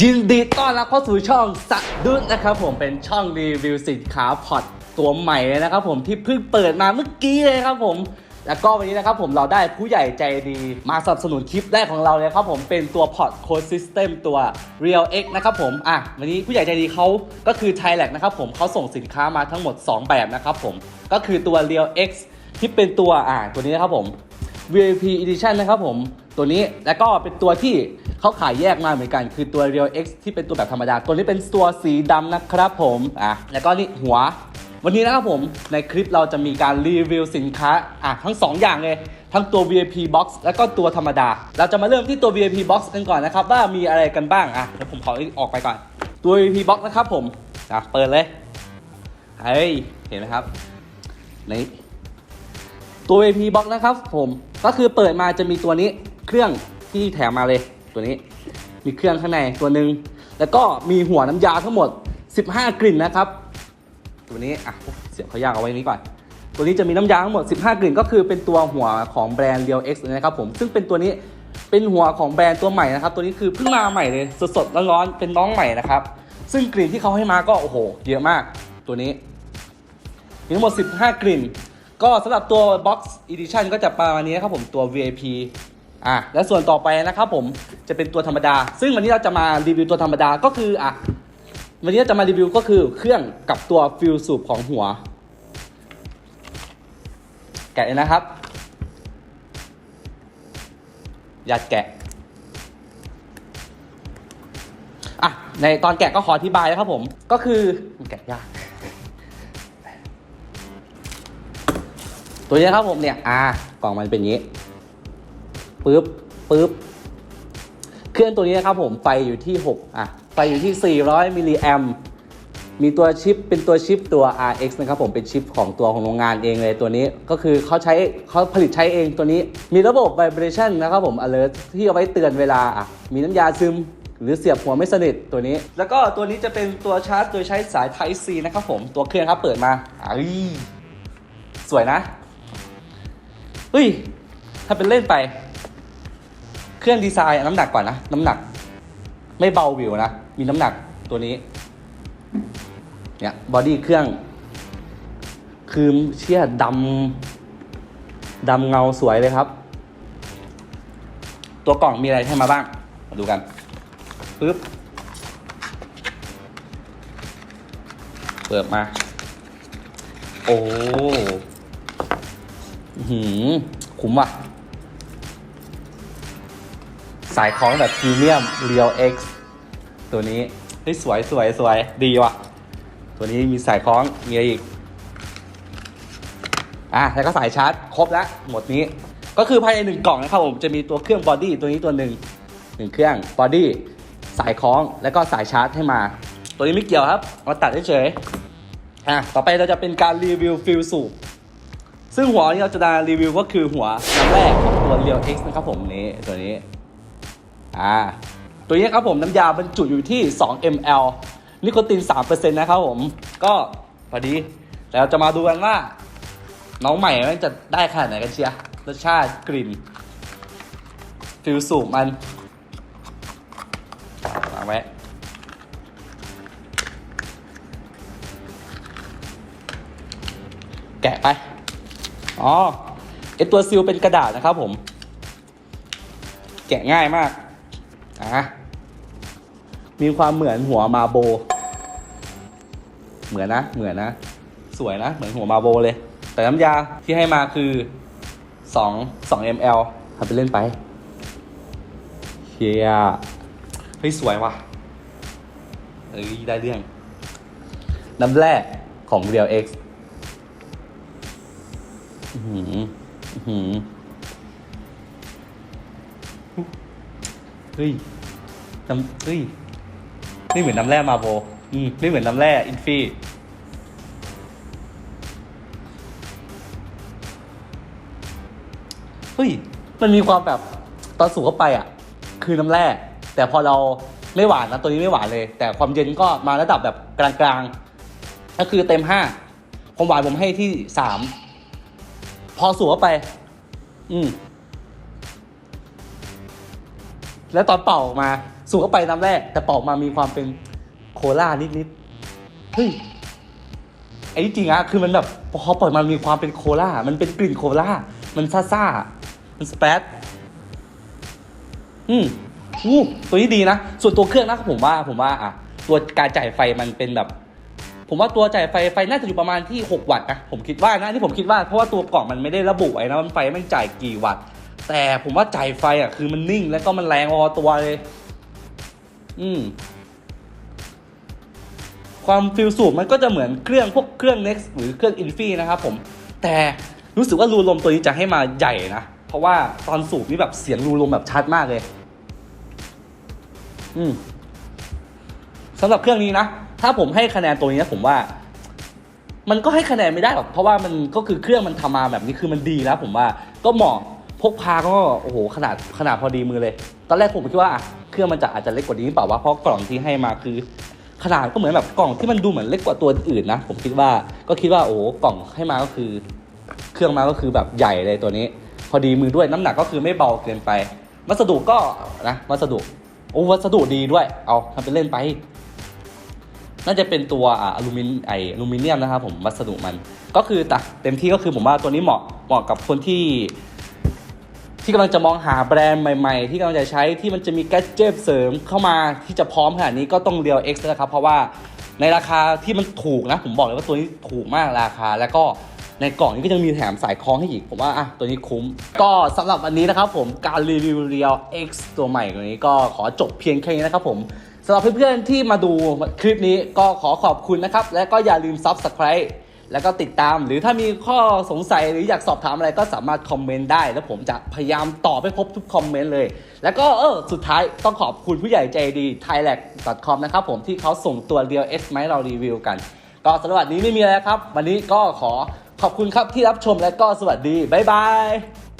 ยินดีต้อนรับเข้าสู่ช่องสะดุดนะครับผมเป็นช่องรีวิวสินค้าพอร์ตตัวใหม่นะครับผมที่เพิ่งเปิดมาเมื่อกี้เลยครับผม แล้วก็วันนี้นะครับผมเราได้ผู้ใหญ่ใจดีมาสนับสนุนคลิปแรกของเราเลยครับผมเป็นตัวพอร์ตโค้ดซิสเต็มตัว Real X นะครับผมอะวันนี้ผู้ใหญ่ใจดีเขาก็คือ t h a i l a นะครับผมเขาส่งสินค้ามาทั้งหมด 2 แบบนะครับผมก็คือตัว Real X ที่เป็นตัวอ่าตัวนี้นะครับผม VIP Edition นะครับผมตัวนี้แล้วก็เป็นตัวที่ เขาขายแยกมาเหมือนกัน คือตัว Real X ที่เป็นตัวแบบธรรมดา ตัวนี้เป็นตัวสีดำนะครับผมอะแล้วก็นี่หัว วันนี้นะครับผมในคลิปเราจะมีการรีวิวสินค้าอะทั้ง 2 อย่างเลยทั้งตัว VIP Box แล้วก็ตัวธรรมดา เราจะมาเริ่มที่ตัว VIP Box กันก่อนนะครับ ว่ามีอะไรกันบ้างอะเดี๋ยวผมขอออกไปก่อน ตัว VIP Box นะครับผมอะเปิดเลยเฮ้ยเห็นไหมครับนี่ตัว V A P Box นะครับผมก็คือเปิดมาจะมีตัวนี้เครื่องที่แถมมาเลย ตัวนี้ มีเครื่องข้างในตัวหนึ่งแล้วก็มีหัวน้ำยาทั้งหมด 15 กลิ่นนะครับ ตัวนี้อะเสียบเขายากเอาไว้นี้ก่อนตัวนี้จะมีน้ำยาทั้งหมด 15 กลิ่น ก็คือเป็นตัวหัวของแบรนด์ Real X เนะครับผมซึ่งเป็นตัวนี้เป็นหัวของแบรนด์ตัวใหม่นะครับ ตัวนี้คือเพิ่งมาใหม่เลยสดๆร้อนๆเป็นน้องใหม่นะครับ ซึ่งกลิ่นที่เขาให้มาก็โอ้โห เยอะมากตัวนี้มีทั้งหมด 15 กลิ่น ก็สำหรับตัว Box Edition ก็จะประมาณนี้นะครับผมตัว VIP อะและส่วนต่อไปนะครับผมจะเป็นตัวธรรมดา ซึ่งวันนี้เราจะมารีวิวตัวธรรมดาก็คืออะวันนี้จะมารีวิวก็คือเครื่องกับตัวฟิลสูบของหัว แกะเลยนะครับยัดแกะอะในตอนแกะก็ขออธิบายนะครับผมก็คือแกะยากตัวนี้ครับผมเนี่ยอ่ากล่องมันเป็นอย่างนี้ ปึ๊บปึ๊บเครื่องตัวนี้นะครับผมไฟอยู่ที่ 6 อะ ไฟอยู่ที่ 400 มิลลิแอมมีตัวชิปเป็นตัวชิปตัว RX นะครับผมเป็นชิปของตัวของโรงงานเองเลยตัวนี้ ก็คือเขาใช้เขาผลิตใช้เองตัวนี้ มีระบบ vibration นะครับผม alert ที่เอาไว้เตือนเวลาอะมีน้ำยาซึมหรือเสียบหัวไม่สนิทตัวนี้ แล้วก็ตัวนี้จะเป็นตัวชาร์จโดยใช้สาย Type C นะครับผมตัวเครื่องครับเปิดมาอ้ยสวยนะเฮ้ยถ้าเป็นเล่นไป เครื่องดีไซน์น้ำหนักกว่านะ น้ำหนัก ไม่เบาวิวนะ มีน้ำหนักตัวนี้ เนี่ยบอดี้เครื่อง คือเชี่ยดำดำเงาสวยเลยครับ ตัวกล่องมีอะไรให้มาบ้าง มาดูกันปึ๊บเปิดมา โอ้หืมคุ้มว่ะ สายคล้องแบบพรีเมียม Real X ตัวนี้เฮ้ยสวยสวยสวยดีว่ะ ตัวนี้มีสายคล้องมีอะไรอีกอะแล้วก็สายชาร์จครบแล้วหมดนี้ ก็คือภายในหนึ่งกล่องนะครับผมจะมีตัวเครื่องบอดี้ตัวนี้ตัวหนึ่งหนึ่งเครื่องบอดี้สายคล้องแล้วก็สายชาร์จให้มา ตัวนี้ไม่เกี่ยวครับมาตัดเฉยๆอะต่อไปเราจะเป็นการรีวิวฟิลสูบซึ่งหัวที่เราจะมารีวิวก็คือหัวน้ำแรกของตัว Real X นะครับผมนี้ตัวนี้ อ่าตัวนี้ครับผมน้ำยาบรรจุอยู่ที่ 2 ml นิโคติน 3%นะครับผม ก็พอดี แล้วจะมาดูกันว่า น้องใหม่มันจะได้ขนาดไหนกันเชียร์รสชาติกลิ่นฟิลสูบมันวางไว้แกะไป อ๋อไอตัวซิลเป็นกระดาษนะครับผม แกะง่ายมาก อะมีความเหมือนหัวมาโบ เหมือนนะ เหมือนนะ สวยนะ เหมือนหัวมาโบเลย แต่น้ำยาที่ให้มาคือ2 2 ml ทำไปเล่นไปเฮียเฮ้ย สวยว่ะเอ้ยได้เรื่อง น้ำแร่ของ Real X อื้อหืออื้อหือเฮ้ย น้ำเฮ้ยไม่เหมือนน้ำแร่มาโบอืมไม่เหมือนน้ำแร่อินฟีเฮ้ย มันมีความแบบตอนสูบเข้าไปอะ คือน้ำแร่ แต่พอเราไม่หวานนะตัวนี้ไม่หวานเลย แต่ความเย็นก็มาระดับแบบกลางๆ ก็คือเต็มห้าความหวานผมให้ที่สาม พอสูบเข้าไป อืม แล้วตอนเป่าออกมา สูบเข้าไปน้ำแรก แต่เป่ามามีความเป็นโคลานิดๆเฮ้ยไอ้ที่จริงอะคือมันแบบพอปล่อยมันมีความเป็นโคลามันเป็นกลิ่นโคลามันซ่าซ่ามันสเปซอืมอู้ตัวนี้ดีนะ ส่วนตัวเครื่องนะผมว่าผมว่าอะตัวการจ่ายไฟมันเป็นแบบ ผมว่าตัวจ่ายไฟไฟน่าจะอยู่ประมาณที่ 6 วัตต์นะผมคิดว่านะที่ผมคิดว่าเพราะว่าตัวกล่องมันไม่ได้ระบุไว้นะมันไฟมันจ่ายกี่วัตต์ แต่ผมว่าจ่ายไฟอะคือมันนิ่งแล้วก็มันแรงพอตัวเลย อืม ความฟิลสูบมันก็จะเหมือนเครื่องพวกเครื่อง Next หรือเครื่อง Infi นะครับผม แต่รู้สึกว่ารูลมตัวนี้จะให้มาใหญ่นะ เพราะว่าตอนสูบนี่แบบเสียงรูลมแบบชัดมากเลย อืมสำหรับเครื่องนี้นะ ถ้าผมให้คะแนนตัวนี้นะผมว่า มันก็ให้คะแนนไม่ได้หรอก เพราะว่ามันก็คือเครื่องมันทำมาแบบนี้คือมันดีแล้ว ผมว่าก็เหมาะ พกพาก็โอ้โหขนาดขนาดพอดีมือเลย ตอนแรกผมคิดว่าอะเครื่องมันจะอาจจะเล็กกว่านี้หรือเปล่าวะเพราะกล่องที่ให้มาคือ ขนาดก็เหมือนแบบกล่องที่มันดูเหมือนเล็กกว่าตัวอื่นนะผมคิดว่าก็คิดว่าโอ้โหกล่องให้มาก็คือ เครื่องมาก็คือแบบใหญ่เลยตัวนี้ พอดีมือด้วยน้ำหนักก็คือไม่เบาเกินไป วัสดุก็นะวัสดุโอ้วัสดุดีด้วย เอาทำเป็นเล่นไป น่าจะเป็นตัวอ่าอลูมิเนไออลูมิเนียมนะครับผมวัสดุมัน ก็คือตักเต็มที่ก็คือผมว่าตัวนี้เหมาะเหมาะกับคนที่ ที่กำลังจะมองหาแบรนด์ใหม่ๆ ที่กำลังจะใช้ที่มันจะมีแกดเจิตเสริมเข้ามาที่จะพร้อมขนาดนี้ก็ต้องเรียว X นะครับ เพราะว่าในราคาที่มันถูกนะ ผมบอกเลยว่าตัวนี้ถูกมากราคา แล้วก็ในกล่องนี้ก็ยังมีแถมสายคล้องให้อีก ผมว่าอะตัวนี้คุ้ม ก็สำหรับวันนี้นะครับผมการรีวิวเรียว X ตัวใหม่ตัวนี้ก็ขอจบเพียงแค่นี้นะครับผมสำหรับเพื่อนๆที่มาดูคลิปนี้ก็ขอขอบคุณนะครับ และก็อย่าลืม Subscribe แล้วก็ติดตามหรือถ้ามีข้อสงสัยหรืออยากสอบถามอะไรก็สามารถคอมเมนต์ได้ แล้วผมจะพยายามตอบให้ครบทุกคอมเมนต์เลย แล้วก็เออสุดท้ายต้องขอบคุณผู้ใหญ่ใจดี t h a i l a c c o m นะครับผมที่เขาส่งตัว Real S มาให้เรารีวิวกัน ก็สำหรับวันนี้ไม่มีอะไรแล้วครับ วันนี้ก็ขอขอบคุณครับที่รับชมและก็สวัสดีบ๊ายบาย